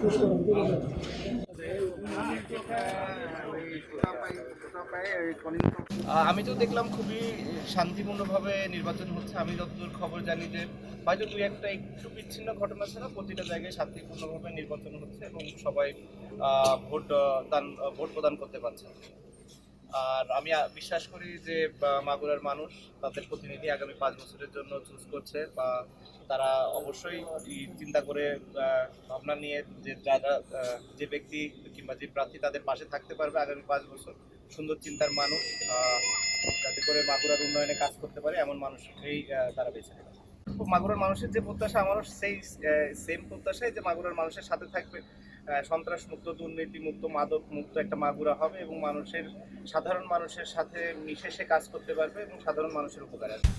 చూసుకోండి আমি তো দেখলাম খুবই শান্তিপূর্ণভাবে নির্বাচন হচ্ছে। আমি যতদূর খবর জানি যে, হয়তো দুই একটা একটু বিচ্ছিন্ন ঘটনা ছাড়া প্রতিটা জায়গায় শান্তিপূর্ণভাবে নির্বাচন হচ্ছে এবং সবাই ভোট দান ভোট প্রদান করতে পারছে। আর আমি বিশ্বাস করি যে মাগুরার মানুষ, তাদের প্রতিনিধি আগামী পাঁচ বছরের জন্য চুজ করছে বা, তারা অবশ্যই চিন্তা করে ভাবনা নিয়ে যে যারা যে ব্যক্তি কিংবা যে প্রার্থী তাদের পাশে থাকতে পারবে আগামী পাঁচ বছর সুন্দর চিন্তার মানুষ যাতে করে মাগুরার উন্নয়নে কাজ করতে পারে, এমন মানুষকেই তারা বেছে নেবে। মাগুরার মানুষের যে প্রত্যাশা, আমারও সেই সেম প্রত্যাশাই যে মাগুরার মানুষের সাথে থাকবে। সন্ত্রাস মুক্ত দুর্নীতি মুক্ত মাদক মুক্ত একটা মাগুরা হবে এবং মানুষের, সাধারণ মানুষের সাথে মিশে সে কাজ করতে পারবে এবং সাধারণ মানুষের উপকারে আসবে।